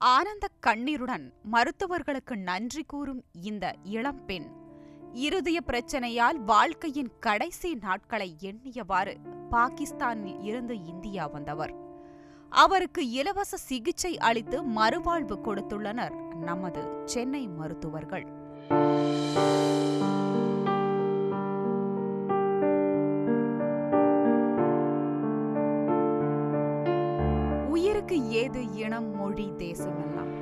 ஆனந்த கண்ணீருடன் மருத்துவர்களுக்கு நன்றி கூறும் இந்த இளம்பெண் இருதய பிரச்சனையால் வாழ்க்கையின் கடைசி நாட்களை எண்ணியவாறு பாகிஸ்தானில் இருந்து இந்தியா வந்தவர். அவருக்கு இலவச சிகிச்சை அளித்து மறுவாழ்வு கொடுத்துள்ளனர் நமது சென்னை மருத்துவர்கள். ஏது இனம் மொழி தேசமெல்லாம்.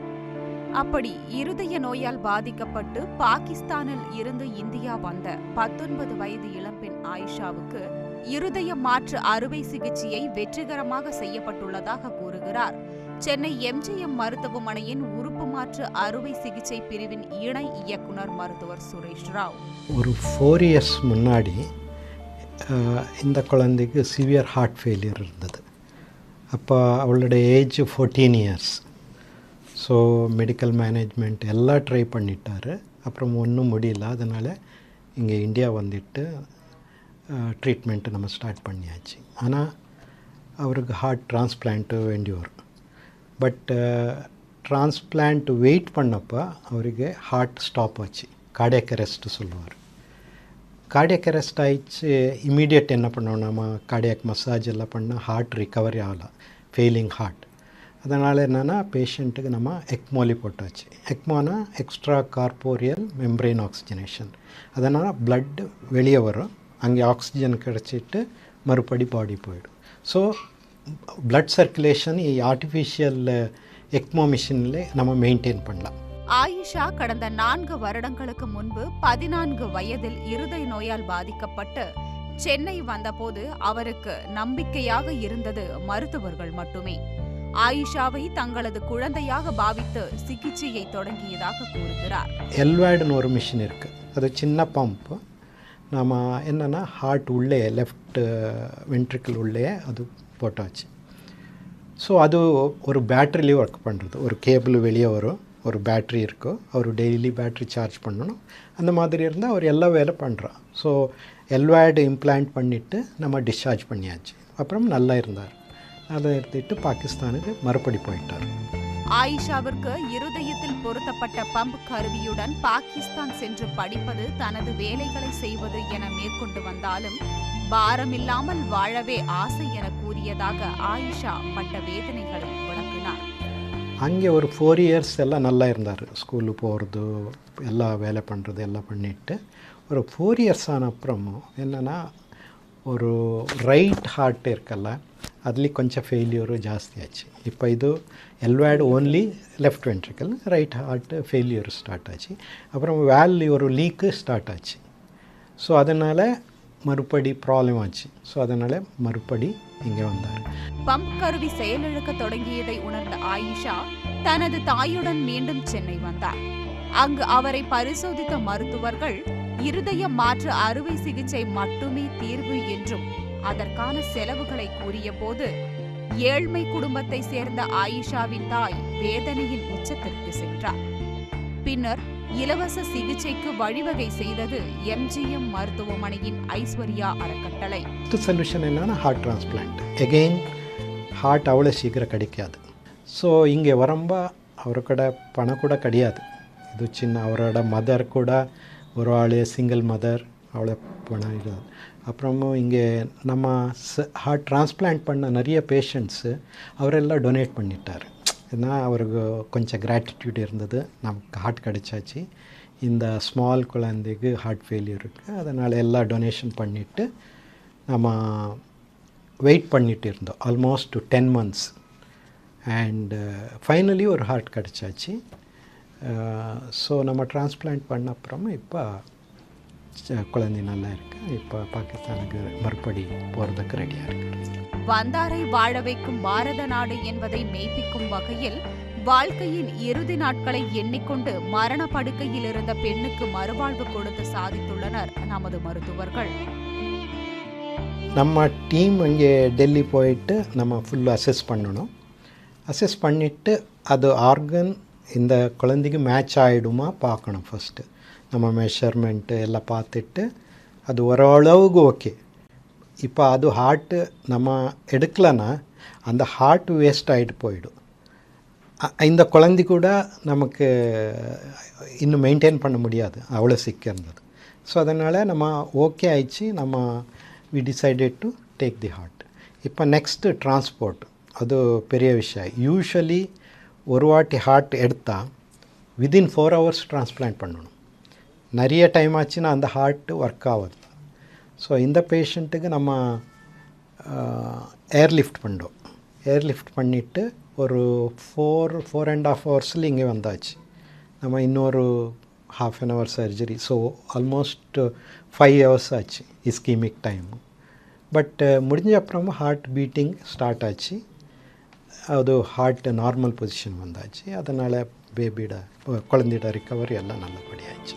அப்படி இருதய நோயால் பாதிக்கப்பட்டு பாகிஸ்தானில் இருந்து இந்தியா வந்த பத்தொன்பது வயது இளம்பெண் ஆயிஷாவுக்கு இருதய மாற்று அறுவை சிகிச்சையை வெற்றிகரமாக செய்யப்பட்டுள்ளதாக கூறுகிறார். சென்னை எம்ஜிஎம் மருத்துவமனையின் உறுப்பு மாற்று அறுவை சிகிச்சை பிரிவின் இணை இயக்குனர் மருத்துவர் சுரேஷ் ராவ். ஒரு ஃபோர் இயர்ஸ் முன்னாடி இந்த குழந்தைக்கு சிவியர் ஹார்ட் ஃபெயிலியர் இருந்தது. அப்போ அவளுடைய age fourteen years so medical management எல்லாம் ட்ரை பண்ணிட்டார். அப்புறம் ஒன்றும் முடியல. அதனால் இங்கே இந்தியா வந்துட்டு ட்ரீட்மெண்ட்டு நம்ம ஸ்டார்ட் பண்ணியாச்சு. ஆனால் அவருக்கு ஹார்ட் டிரான்ஸ்பிளான்ட்டு வேண்டி வரும். பட் டிரான்ஸ்பிளான்ட் வெயிட் பண்ணப்போ அவருக்கு ஹார்ட் ஸ்டாப் ஆச்சு. கார்டியக் அரெஸ்ட்டு சொல்லுவார். கார்டியக் அரெஸ்ட் ஆயிடுச்சு. இமீடியட் என்ன பண்ணோம்? நம்ம கார்டியக் மசாஜ் எல்லாம் பண்ணால் ஹார்ட் ரிக்கவரி ஆகலாம் ஃபெயிலிங் ஹார்ட் அதனால் என்னென்னா பேஷண்ட்டுக்கு நம்ம எக்மோலி போட்டாச்சு. எக்மோனா எக்ஸ்ட்ரா கார்போரியல் மெம்பரெயின் ஆக்சிஜனேஷன் அதனால் blood வெளியே வரும். அங்கே ஆக்சிஜன் கிடச்சிட்டு மறுபடி பாடி போயிடும். So blood circulation artificial ECMO மிஷினில் நம்ம மெயின்டைன் பண்ணலாம். ஆயிஷா கடந்த நான்கு வருடங்களுக்கு முன்பு பதினான்கு வயதில் இருதய நோயால் பாதிக்கப்பட்டு சென்னை வந்தபோது அவருக்கு நம்பிக்கையாக இருந்தது மருத்துவர்கள் மட்டுமே. ஆயிஷாவை தங்களது குழந்தையாக பாவித்து சிகிச்சையை தொடங்கியதாக கூறுகிறார். எல்வேடுன்னு ஒரு மிஷின் இருக்குது அது சின்ன பம்ப்பு நம்ம என்னென்னா ஹார்ட் உள்ளே லெஃப்ட் வென்ட்ரிக்கிள் உள்ளே அது போட்டாச்சு. ஸோ அது ஒரு பேட்டரிலேயே ஒர்க் பண்ணுறது ஒரு கேபிள் வெளியே வரும். ஒரு பேட்ரி இருக்கும் அவர் டெய்லி பேட்ரி சார்ஜ் பண்ணணும். அந்த மாதிரி இருந்தால் அவர் எல்லா வேலை பண்ணுறான் ஸோ எல்வாய்டு இம்ப்ளான்ட் பண்ணிவிட்டு நம்ம டிஸ்சார்ஜ் பண்ணியாச்சு. அப்புறம் நல்லா இருந்தார். அதை எடுத்துட்டு பாகிஸ்தானுக்கு மறுபடி போயிட்டார். ஆயிஷாவிற்கு இருதயத்தில் பொருத்தப்பட்ட பம்ப் கருவியுடன் பாகிஸ்தான் சென்று படிப்பது தனது வேலைகளை செய்வது என மேற்கொண்டு வந்தாலும் பாரமில்லாமல் வாழவே ஆசை என கூறியதாக ஆயிஷா பட்ட வேதனைகளும் அங்கே ஒரு ஃபோர் இயர்ஸ் எல்லாம் நல்லா இருந்தார். ஸ்கூலு போகிறது எல்லா வேலை பண்ணுறது எல்லாம் பண்ணிட்டு ஒரு ஃபோர் இயர்ஸ் ஆன அப்புறமும் என்னென்னா ஒரு ரைட் ஹார்ட் இருக்கல்ல ಅಲ್ಲಿ கொஞ்சம் ಫೇಲ್ಯೂರು ஜாஸ்தியாச்சு இப்போ இது ಇದು LVAD left left right heart heart start ஆச்சு. அப்புறம் வேல் ஒரு லீக்கு ஸ்டார்ட் ஆச்சு. ஸோ அதனால் மறுபடி ப்ராப்ளம் ஆச்சு. ஸோ அதனால் மறுபடி இங்கே வந்தார். பம்ப் கருவி செயலிழக்க தொடங்கியதை உணர்ந்த ஆயிஷா தனது தாயுடன் மீண்டும் சென்னை வந்தார். அங்கு அவரை பரிசோதித்த மருத்துவர்கள் இருதய மாற்று அறுவை சிகிச்சை மட்டுமே தீர்வு என்றும் அதற்கான செலவுகளை கூறிய போது ஏழ்மை குடும்பத்தை சேர்ந்த ஆயிஷாவின் தாய் வேதனையின் உச்சத்திற்கு சென்றார். பின்னர் இலவச சிகிச்சைக்கு வழிவகை செய்தது எம்ஜிஎம் மருத்துவமனையின் ஐஸ்வர்யா அறக்கட்டளை. சொல்யூஷன் என்னன்னா ஹார்ட் டிரான்ஸ்பிளான்ட் எகெயின் ஹார்ட் அவ்வளோ சீக்கிரம் கிடைக்காது. ஸோ இங்கே வரம்ப அவரோட கூட பணம் கூட கிடையாது. இது சின்ன அவரோட மதர் கூட ஒரு ஆள் சிங்கிள் மதர் அவ்வளோ பணம் அப்புறமும் இங்கே நம்ம ஹார்ட் டிரான்ஸ்பிளான்ட் பண்ண நிறைய பேஷண்ட்ஸு அவரெல்லாம் டொனேட் பண்ணிட்டார். ஏன்னா அவருக்கு கொஞ்சம் கிராட்டிடியூட் இருந்தது. நமக்கு ஹார்ட் கிடச்சாச்சு. இந்த ஸ்மால் குழந்தைக்கு ஹார்ட் ஃபெயிலியர் இருக்குது அதனால் எல்லாம் டொனேஷன் பண்ணிவிட்டு நம்ம வெயிட் பண்ணிட்டு இருந்தோம். Almost ten months and finally ஒரு ஹார்ட் கிடச்சாச்சு. ஸோ நம்ம டிரான்ஸ்பிளான்ட் பண்ண அப்புறமா இப்போ குழந்தை நல்லா இருக்கு. இப்போ பாகிஸ்தானுக்கு மறுபடி போகிறதுக்கு ரெடியாக இருக்கு. வந்தாரை வாழ வைக்கும் பாரத நாடு என்பதை மெய்ப்பிக்கும் வகையில் வாழ்க்கையின் இறுதி நாட்களை எண்ணிக்கொண்டு மரண படுக்கையில் இருந்த பெண்ணுக்கு மறுவாழ்வு கொடுத்து சாதித்துள்ளனர் நமது மருத்துவர்கள். நம்ம டீம் இங்கே டெல்லி போயிட்டு நம்ம ஃபுல் அசஸ் பண்ணணும். அசஸ் பண்ணிவிட்டு அது ஆர்கன் இந்த குழந்தைக்கு மேட்ச் ஆகிடுமா பார்க்கணும் ஃபஸ்ட்டு நம்ம மெஷர்மெண்ட்டு எல்லாம் பார்த்துட்டு அது ஓரளவுக்கு ஓகே இப்போ அது ஹார்ட்டு நம்ம எடுக்கலைன்னா அந்த ஹார்ட் வேஸ்ட் ஆகிட்டு போயிடும். இந்த குழந்தை கூட நமக்கு இன்னும் மெயின்டைன் பண்ண முடியாது அவ்வளோ சிக்க இருந்தது. ஸோ அதனால் நம்ம ஓகே ஆயிடுச்சு நம்ம we decided to take the heart இப்போ நெக்ஸ்ட்டு டிரான்ஸ்போர்ட் அது பெரிய விஷயம். யூஸ்வலி ஒரு வாட்டி ஹார்ட் எடுத்தால் விதின் ஃபோர் ஹவர்ஸ் டிரான்ஸ்பிளான்ட் பண்ணணும். நிறைய டைம் ஆச்சுன்னா அந்த ஹார்ட்டு ஒர்க் ஆகுது ஸோ இந்த பேஷண்ட்டுக்கு நம்ம ஏர் லிஃப்ட் பண்ணோம் ஏர் லிஃப்ட் பண்ணிவிட்டு ஒரு ஃபோர் ஃபோர் அண்ட் ஆஃப் ஹவர்ஸில் இங்கே வந்தாச்சு. நம்ம இன்னொரு half an hour surgery so almost five hours ஆச்சு இஸ்கீமிக் டைம் பட் முடிஞ்ச அப்புறமா ஹார்ட் பீட்டிங் ஸ்டார்ட் ஆச்சு. அது ஹார்ட் நார்மல் பொசிஷன் வந்தாச்சு. அதனால் பேபியோட குழந்தையோட ரிக்கவரி எல்லாம் நல்லபடியாச்சு